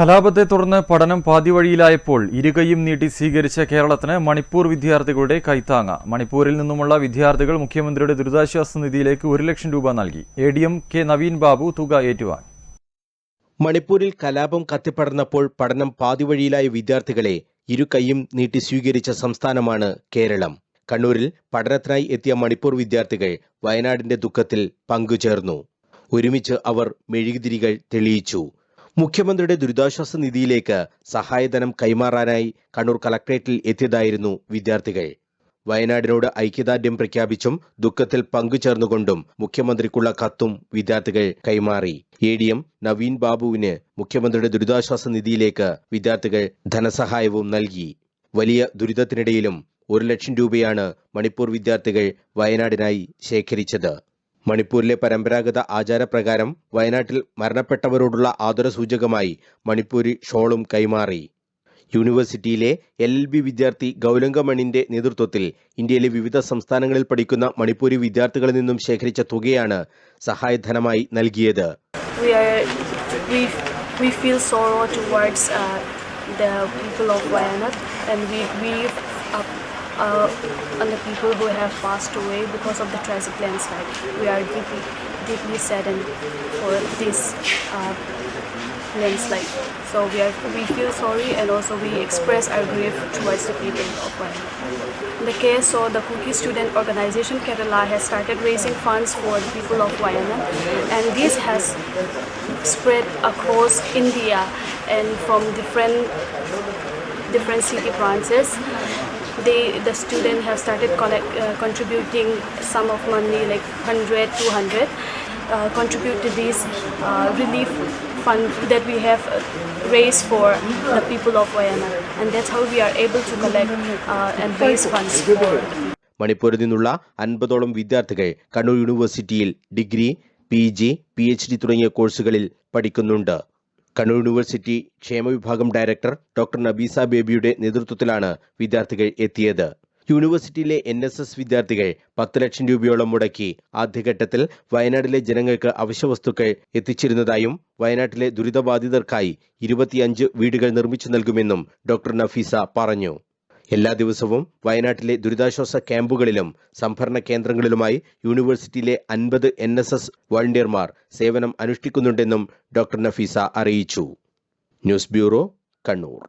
കലാപത്തെ തുടർന്ന് പഠനം പാതിവഴിയിലായപ്പോൾ ഇരുകൈയും നീട്ടി സ്വീകരിച്ച കേരളത്തിന് മണിപ്പൂർ വിദ്യാർത്ഥികളുടെ കൈത്താങ്ങ. മണിപ്പൂരിൽ നിന്നുമുള്ള വിദ്യാർത്ഥികൾ മുഖ്യമന്ത്രിയുടെ ദുരിതാശ്വാസ നിധിയിലേക്ക് ഒരു ലക്ഷം രൂപ നൽകി. A D M K Naveen Babu തുക ഏറ്റുവാൻ മണിപ്പൂരിൽ കലാപം കത്തിപ്പടർന്നപ്പോൾ പഠനം പാതിവഴിയിലായ വിദ്യാർത്ഥികളെ ഇരു കൈയും നീട്ടി സ്വീകരിച്ച സംസ്ഥാനമാണ് കേരളം. കണ്ണൂരിൽ പഠനത്തിനായി എത്തിയ മണിപ്പൂർ വിദ്യാർത്ഥികൾ വയനാടിന്റെ ദുഃഖത്തിൽ പങ്കുചേർന്നു. ഒരുമിച്ച് അവർ മെഴുകുതിരികൾ തെളിയിച്ചു. മുഖ്യമന്ത്രിയുടെ ദുരിതാശ്വാസ നിധിയിലേക്ക് സഹായധനം കൈമാറാനായി കണ്ണൂർ കളക്ടറേറ്റിൽ എത്തിയതായിരുന്നു വിദ്യാർത്ഥികൾ. വയനാടിനോട് ഐക്യദാർഢ്യം പ്രഖ്യാപിച്ചും ദുഃഖത്തിൽ പങ്കുചേർന്നുകൊണ്ടും മുഖ്യമന്ത്രിക്കുള്ള കത്തും വിദ്യാർത്ഥികൾ കൈമാറി. എ ഡി എം നവീൻ ബാബുവിന് മുഖ്യമന്ത്രിയുടെ ദുരിതാശ്വാസ നിധിയിലേക്ക് വിദ്യാർത്ഥികൾ ധനസഹായവും നൽകി. വലിയ ദുരിതത്തിനിടയിലും ഒരു ലക്ഷം രൂപയാണ് മണിപ്പൂർ വിദ്യാർത്ഥികൾ വയനാടിനായി ശേഖരിച്ചത്. മണിപ്പൂരിലെ പരമ്പരാഗത ആചാരപ്രകാരം വയനാട്ടിൽ മരണപ്പെട്ടവരോടുള്ള ആദരസൂചകമായി മണിപ്പൂരി ഷോളും കൈമാറി. യൂണിവേഴ്സിറ്റിയിലെ എൽ എൽ ബി വിദ്യാർത്ഥി ഗൗരംഗമണിന്റെ നേതൃത്വത്തിൽ ഇന്ത്യയിലെ വിവിധ സംസ്ഥാനങ്ങളിൽ പഠിക്കുന്ന മണിപ്പൂരി വിദ്യാർത്ഥികളിൽ നിന്നും ശേഖരിച്ച തുകയാണ് സഹായധനമായി നൽകിയത്. Uh, on the people who have passed away because of the tragic landslide. We are deeply deeply saddened for this uh, landslide. So we are we feel sorry and also we express our grief towards the people of Wayanad. The KSO, the Cookie Student Organization Kerala, has started raising funds for the people of Wayanad, and this has spread across India and from different different city branches. They, the student have started collect, uh, contributing sum of money like 100, 200, uh, contribute to this uh, relief fund that we have uh, raised for the people of Wayana and that's how we are able to collect uh, and raise funds for മണിപ്പൂരിൽ നിന്നുള്ള അൻപതോളം വിദ്യാർത്ഥികൾ കണ്ണൂർ യൂണിവേഴ്സിറ്റിയിൽ degree P G P H D തുടങ്ങിയ കോഴ്സുകളിൽ പഠിക്കുന്നുണ്ട് Kannur university ക്ഷേമവിഭാഗം director doctor Nabeesa ബേബിയുടെ നേതൃത്വത്തിലാണ് വിദ്യാർത്ഥികൾ എത്തിയത്. യൂണിവേഴ്സിറ്റിയിലെ എൻ എസ് എസ് വിദ്യാർത്ഥികൾ പത്ത് ലക്ഷം രൂപയോളം മുടക്കി ആദ്യഘട്ടത്തിൽ വയനാട്ടിലെ ജനങ്ങൾക്ക് അവശ്യവസ്തുക്കൾ എത്തിച്ചിരുന്നതായും വയനാട്ടിലെ ദുരിതബാധിതർക്കായി ഇരുപത്തിയഞ്ച് വീടുകൾ നിർമ്മിച്ചു നൽകുമെന്നും ഡോക്ടർ നഫീസ പറഞ്ഞു. എല്ലാ ദിവസവും വയനാട്ടിലെ ദുരിതാശ്വാസ ക്യാമ്പുകളിലും സംഭരണ കേന്ദ്രങ്ങളിലുമായി യൂണിവേഴ്സിറ്റിയിലെ അൻപത് എൻ എസ് എസ് വോളണ്ടിയർമാർ സേവനം അനുഷ്ഠിക്കുന്നുണ്ടെന്നും ഡോക്ടർ നഫീസ അറിയിച്ചു. News bureau Kannur.